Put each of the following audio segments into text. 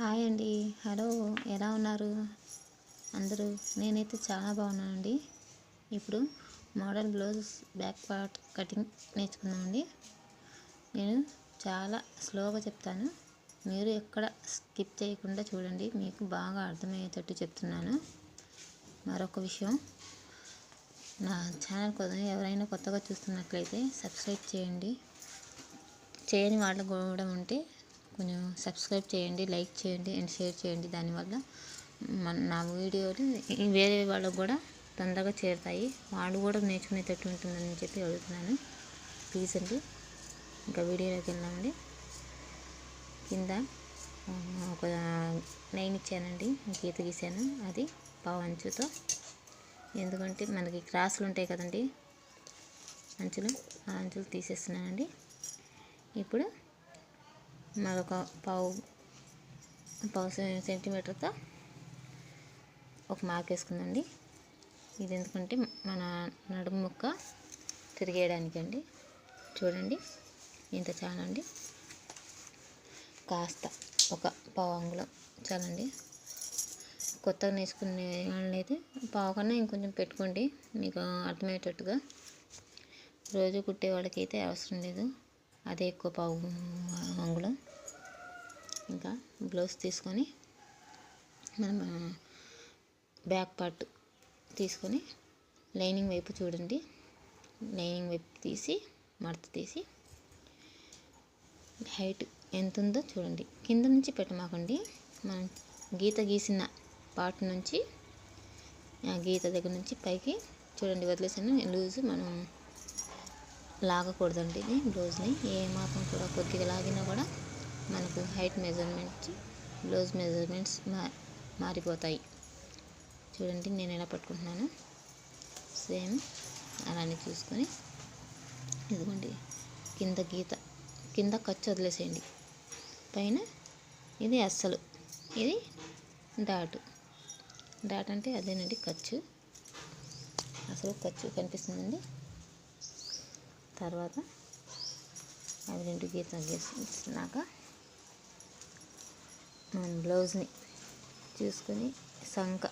Hi అండి. Hello ఎలా ఉన్నారు? అందరూ? నేనైతే చాలా బాగున్నానండి. ఇప్పుడు model blouse back part cutting నేర్చుకున్నామండి నేను చాలా స్లోగా చెప్తాను. మీరు ఎక్కడ స్కిప్ చేయకుండా చూడండి. మీకు బాగా అర్థమయ్యేటట్టు చెప్తున్నాను. మరొక విషయం. నా ఛానల్ కోసం ఎవరైనా కొత్తగా చూస్తున్నట్లయితే సబ్స్క్రైబ్ చేయండి. చేయని వాళ్ళు కూడా ఉంటే కొంచెం సబ్స్క్రైబ్ చేయండి లైక్ చేయండి అండ్ షేర్ చేయండి. దానివల్ల మన నా వీడియోలు వేరే వాళ్ళకు కూడా తొందరగా చేరుతాయి. వాళ్ళు కూడా నేర్చుకునేటట్టు ఉంటుందని చెప్పి అడుగుతున్నాను. ప్లీజ్ అండి. ఇంకా వీడియోలోకి వెళ్దామండి. కింద ఒక లైన్ ఇచ్చానండి. గీత గీసాను అది పావు అంచుతో ఎందుకంటే మనకి క్రాసులు ఉంటాయి కదండి. అంచులు ఆ అంచులు తీసేస్తున్నానండి. ఇప్పుడు మరొక పావు పావు సె- సెంటీమీటర్తో ఒక మార్క్ వేసుకుందండి. ఇది ఎందుకంటే మన నడుము ముక్క తిరిగేయడానికి అండి చూడండి ఇంత చాలండి. కాస్త ఒక పావు అంగుళం చాలండి. కొత్తగా నేర్చుకునే వాళ్ళైతే పావు కన్నా ఇంకొంచెం పెట్టుకోండి మీకు అర్థమయ్యేటట్టుగా. రోజు కుట్టే వాళ్ళకైతే అవసరం లేదు. అదే ఎక్కువ పావు అంగుళం. ఇంకా బ్లౌజ్ తీసుకొని మనం బ్యాక్ పార్ట్ తీసుకొని లైనింగ్ వైపు చూడండి. లైనింగ్ వైపు తీసి మడత తీసి హైట్ ఎంత ఉందో చూడండి. కింద నుంచి పెట్టమాకండి. మనం గీత గీసిన పార్ట్ నుంచి ఆ గీత దగ్గర నుంచి పైకి చూడండి వదిలేసాను. లూజ్ మనం లాగకూడదండి బ్లౌజ్ని. ఏ మాత్రం కూడా కొద్దిగా లాగినా కూడా మనకు హైట్ మెజర్మెంట్స్ బ్లౌజ్ మెజర్మెంట్స్ మా మారిపోతాయి. చూడండి నేను ఎలా పట్టుకుంటున్నాను? సేమ్ అలానే చూసుకొని. ఇదిగోండి కింద గీత కింద ఖర్చు వదిలేసేయండి. పైన ఇది అస్సలు ఇది డాటు. డాట్ అంటే అదేనండి ఖర్చు. అసలు ఖర్చు కనిపిస్తుందండి. తర్వాత అవి రెండు గీతలు గీసినాక మన బ్లౌజ్ని చూసుకొని సంక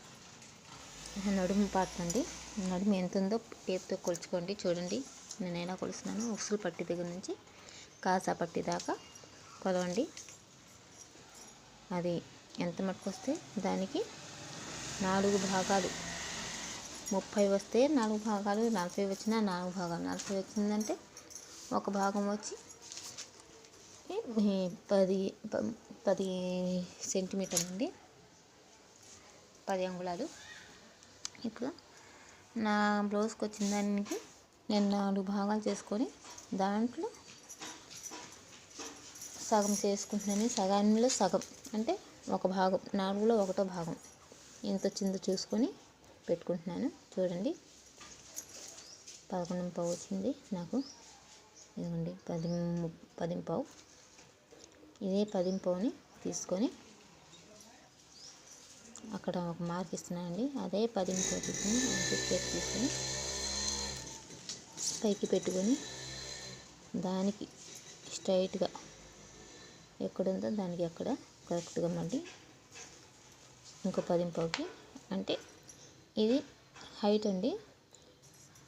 నడుము పార్ట్ అండి నడుము ఎంత ఉందో టేప్తో కొలుచుకోండి. చూడండి నేను ఎలా కొలుస్తున్నాను. ఉసులు పట్టి దగ్గర నుంచి కాసా పట్టి దాకా కొలవండి. అది ఎంత మటుకు వస్తే దానికి నాలుగు భాగాలు. ముప్పై వస్తే నాలుగు భాగాలు నలభై వచ్చినా నాలుగు భాగాలు. నలభై వచ్చిందంటే ఒక భాగం వచ్చి పది పది సెంటీమీటర్ అండి పది అంగుళాలు. ఇప్పుడు నా బ్లౌజ్కి వచ్చిన దానికి నేను నాలుగు భాగాలు చేసుకొని దాంట్లో సగం చేసుకుంటున్నాను. సగానిలో సగం అంటే ఒక భాగం నాలుగులో ఒకటో భాగం. ఎంత వచ్చిందో చూసుకొని పెట్టుకుంటున్నాను. చూడండి. పదకొండు పావు వచ్చింది నాకు. ఇదిగోండి. పది పది పావు. ఇదే పది తీసుకొని అక్కడ ఒక మార్క్ ఇస్తున్నానండి. అదే పదింపు తీసుకొని టేప్ తీసుకొని పైకి పెట్టుకొని దానికి స్ట్రైట్గా ఎక్కడుందో దానికి అక్కడ కరెక్ట్గా మళ్ళీ ఇంకో పదింపోకి. అంటే ఇది హైట్ అండి.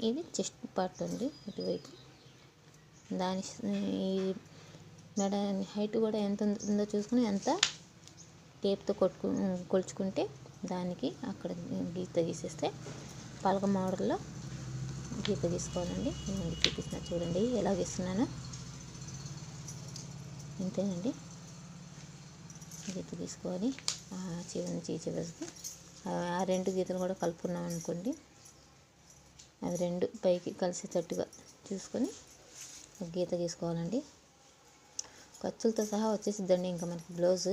ఇది చెస్ట్ పార్ట్ అండి. ఇటువైపు దాని ఈ మెడ హైట్ కూడా ఎంత ఉందో చూసుకుని ఎంత టేప్తో కొట్టుకు కొలుచుకుంటే దానికి అక్కడ గీత గీసేస్తే పలక మోడల్లో గీత గీసుకోవాలండి. నేను చూపిస్తున్నా చూడండి ఎలా గీస్తున్నాను. ఇంతేనండి. గీత గీసుకోవాలి. చివరి నుంచి ఈ చివరికి ఆ రెండు గీతలు కూడా కలుపుకున్నాం అనుకోండి అవి రెండు పైకి కలిసేటట్టుగా చూసుకొని గీత గీసుకోవాలండి. ఖర్చులతో సహా వచ్చేసిద్దండి. ఇంకా మనకి బ్లౌజు.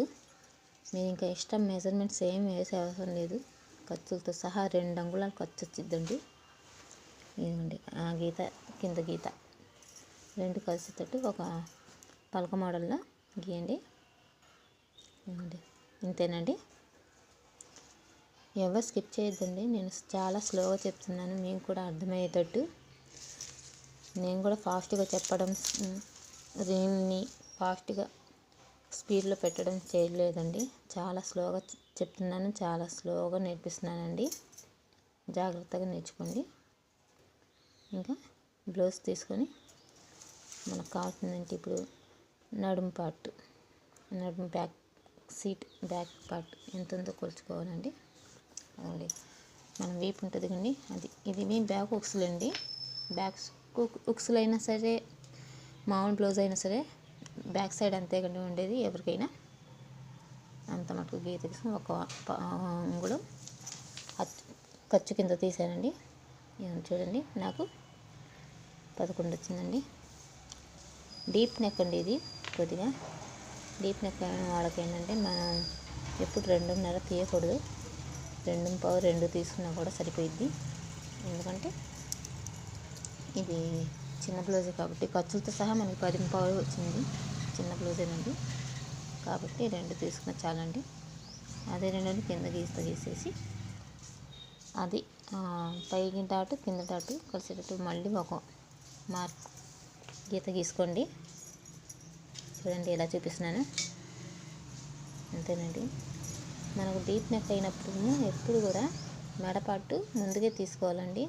మీరు ఇంకా ఇష్టం మెజర్మెంట్స్ ఏం వేసే అవసరం లేదు. ఖర్చులతో సహా రెండు అంగుళాలు ఖర్చు వచ్చిద్దండి ఇదిగోండి ఆ గీత కింద గీత. రెండు కలిసేటట్టు ఒక పలక మోడల్లో గీయండి. ఇదిగోండి ఇంతేనండి. ఎవరు స్కిప్ చేయొద్దండి. నేను చాలా స్లోగా చెప్తున్నాను. మీకు కూడా అర్థమయ్యేటట్టు. నేను కూడా ఫాస్ట్గా చెప్పడం దీన్ని ఫాస్ట్గా స్పీడ్లో పెట్టడం చేయలేదండి. చాలా స్లోగా చెప్తున్నాను. చాలా స్లోగా నేర్పిస్తున్నానండి. జాగ్రత్తగా నేర్చుకోండి. ఇంకా బ్లౌజ్ తీసుకొని మనకు కావాల్సిందంటే ఇప్పుడు నడుము పార్ట్ నడుము బ్యాక్ సీట్ బ్యాక్ పార్ట్ ఎంత ఉందో కొలుచుకోవాలండి. అవునండి మనం వీపు ఉంటుంది కండి అది ఇది మీ బ్యాక్ ఉక్సులు అండి బ్యాక్ ఉక్సులు అయినా సరే మామూలు బ్లౌజ్ అయినా సరే బ్యాక్ సైడ్ అంతే కండి ఉండేది ఎవరికైనా. అంత మటుకు గీత తీసుకుని ఒక ప- అంగుళం. ఖర్చు కింద తీసానండి చూడండి నాకు పదకొండు వచ్చిందండి. డీప్ నెక్ అండి ఇది కొద్దిగా. డీప్ నెక్ వాళ్ళకి ఏంటంటే మనం ఎప్పుడు రెండున్నర తీయకూడదు. రెండు పావు రెండు తీసుకున్నా కూడా సరిపోయిద్ది. ఎందుకంటే ఇది చిన్న బ్లౌజ్ కాబట్టి ఖర్చులతో సహా మనకి పది పావు వచ్చింది. చిన్న బ్లౌజేనండి కాబట్టి రెండు తీసుకున్న చాలండి. అదే రెండు కింద గీత గీసేసి అది పైకి డాటు కింద డాటు కలిసేటట్టు మళ్ళీ ఒక మార్క్ గీత గీసుకోండి. చూడండి ఎలా చూపిస్తున్నాను. అంతేనండి. మనకు డీప్ నెక్ అయినప్పుడు ఎప్పుడు కూడా మెడపాటు ముందుగా తీసుకోవాలండి.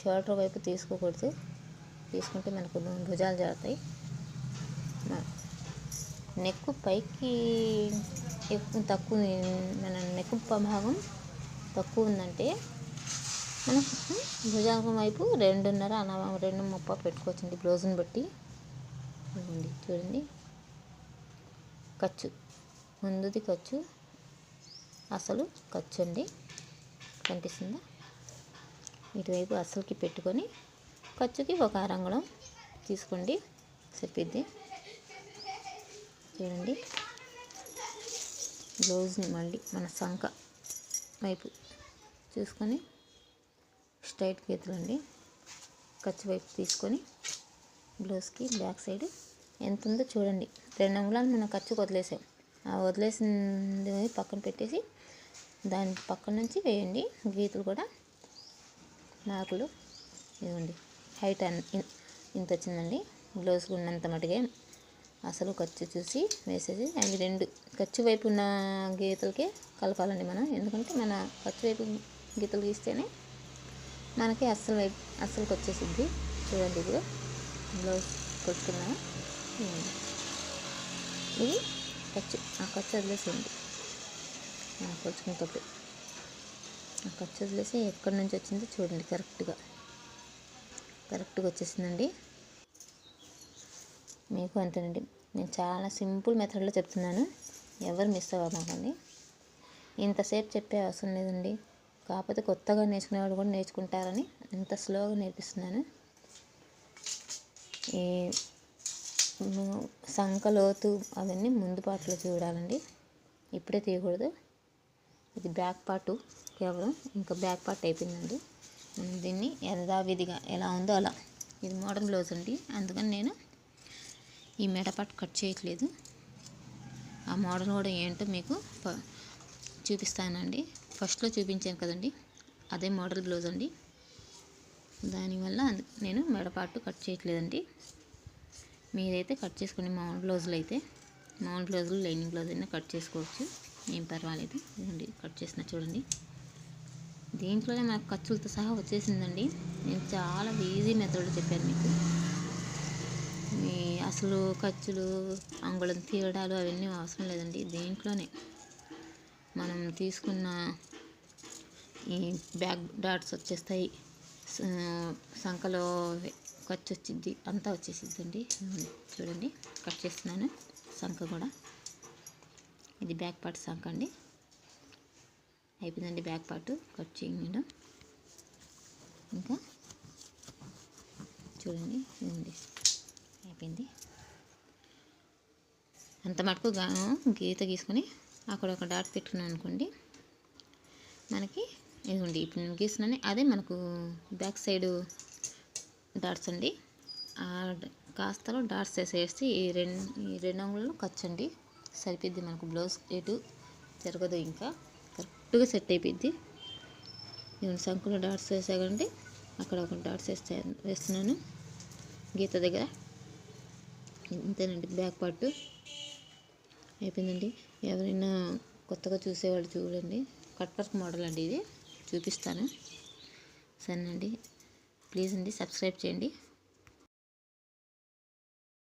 షోల్డర్ వైపు తీసుకోకూడదు. తీసుకుంటే మనకు భుజాలు జారుతాయి. నెక్కు పైకి ఎక్కువ తక్కువ మన నెక్కు భాగం తక్కువ ఉందంటే మనం భుజాంగం వైపు రెండున్నర అలా రెండు ముప్ప పెట్టుకోవచ్చండి బ్లౌజ్ని బట్టి. ఉంది చూడండి. ఖర్చు ముందుది ఖర్చు అసలు ఖర్చు అండి. కనిపిస్తుందా? ఇటువైపు అసలుకి పెట్టుకొని ఖర్చుకి ఒక అరంగుళం తీసుకోండి. చెప్పిద్ది. చూడండి బ్లౌజ్ని మళ్ళీ మన సంక వైపు చూసుకొని స్ట్రైట్ గీతలండి ఖర్చు వైపు తీసుకొని బ్లౌజ్కి బ్యాక్ సైడ్ ఎంత ఉందో చూడండి. రెండు అంగుళాలు మనం ఖర్చుకు వదిలేసాం. ఆ వదిలేసింది పక్కన పెట్టేసి దాని పక్కన నుంచి వేయండి. గీతలు కూడా మార్కులు ఇవ్వండి హైట్ అన్ ఇన్- ఇంత వచ్చిందండి. బ్లౌజ్ ఉన్నంత మటుకే అసలు ఖర్చు చూసి వేసేసి అవి రెండు ఖర్చు వైపు ఉన్న గీతలకే కలపాలండి మనం. ఎందుకంటే మన ఖర్చు వైపు గీతలు గీస్తేనే మనకి అస్సలు వైపు అస్సలుకి వచ్చేసిద్ది చూడండి ఇప్పుడు బ్లౌజ్ కొట్టుకున్నా ఇది ఖర్చు ఆ ఖర్చు వదిలేసేయండి. ఆ కొలుచుకునేటప్పుడు ఆ ఖర్చు వదిలేసి ఎక్కడి నుంచి వచ్చిందో చూడండి కరెక్ట్గా. కరెక్ట్గా వచ్చేసిందండి. మీకు అంతేనండి. నేను చాలా సింపుల్ మెథడ్లో చెప్తున్నాను. ఎవరు మిస్ అవ్వకండి. ఇంతసేపు చెప్పే అవసరం లేదండి. కాకపోతే కొత్తగా నేర్చుకునే వాళ్ళు కూడా నేర్చుకుంటారని ఇంత స్లోగా నేర్పిస్తున్నాను. ఈ ము- సంక లోతు అవన్నీ ముందు పాటలో చూడాలండి. ఇప్పుడే తీయకూడదు. ఇది బ్యాక్ పార్ట్ కేవలం ఇంకా బ్యాక్ పార్ట్ అయిపోయిందండి. దీన్ని యథావిధిగా ఎలా ఉందో అలా. ఇది మోడర్న్ బ్లౌజ్ అండి. అందుకని నేను ఈ మెడ పార్ట్ కట్ చేయట్లేదు. ఆ మోడల్ కూడా ఏంటో మీకు ప- చూపిస్తానండి. ఫస్ట్లో చూపించాను కదండి. అదే మోడల్ బ్లౌజ్ అండి. దానివల్ల నేను మెడపాటు కట్ చేయట్లేదండి. మీరైతే కట్ చేసుకోండి మామూలు బ్లౌజులు అయితే మామూలు బ్లౌజులు లైనింగ్ బ్లౌజ్ అయినా కట్ చేసుకోవచ్చు. ఏం పర్వాలేదు. ఇదండి కట్ చేసిన చూడండి. దీంట్లోనే మనకు ఖర్చులతో సహా వచ్చేసిందండి. నేను చాలా ఈజీ మెథడ్ చెప్పాను మీకు. అసలు ఖర్చులు అంగుళం తీయడాలు అవన్నీ అవసరం లేదండి. దీంట్లోనే మనం తీసుకున్న ఈ బ్యాక్ డాట్స్ వచ్చేస్తాయి. సంఖలో ఖర్చు వచ్చింది అంతా వచ్చేసిద్దండి. చూడండి కట్ చేస్తున్నాను సంఖ కూడా. ఇది బ్యాక్ పార్ట్ సంఖ అండి. అయిపోయిందండి బ్యాక్ పార్ట్ కట్ చేయడం. ఇంకా చూడండి. అయిపోయింది. అంత మటుకు గీత గీసుకొని అక్కడ ఒక డాట్ పెట్టుకున్నాం అనుకోండి. మనకి ఇదిగోండి ఇప్పుడు నేను గీస్తున్నాను అదే మనకు బ్యాక్ సైడ్ డాట్స్ అండి. ఆ కాస్తలో డాట్స్ వేసేసి ఈ రెండు ఈ రెండు అంగుళాలు ఖర్చు సరిపోద్ది మనకు బ్లౌజ్ ఎటు జరగదు ఇంకా. కరెక్ట్గా సెట్ అయిపోద్ది నేను సంకులో డాట్స్ వేసాకంటే అక్కడ ఒక డాట్స్ వేస్తే వేస్తున్నాను. గీత దగ్గర. ఇంతేనండి బ్యాక్ పార్ట్. అయిపోయిందండి. ఎవరైనా కొత్తగా చూసేవాళ్ళు చూడండి. కట్ వర్క్ మోడల్ అండి ఇది. చూపిస్తాను. సరేనండి. ప్లీజ్ అండి సబ్స్క్రైబ్ చేయండి.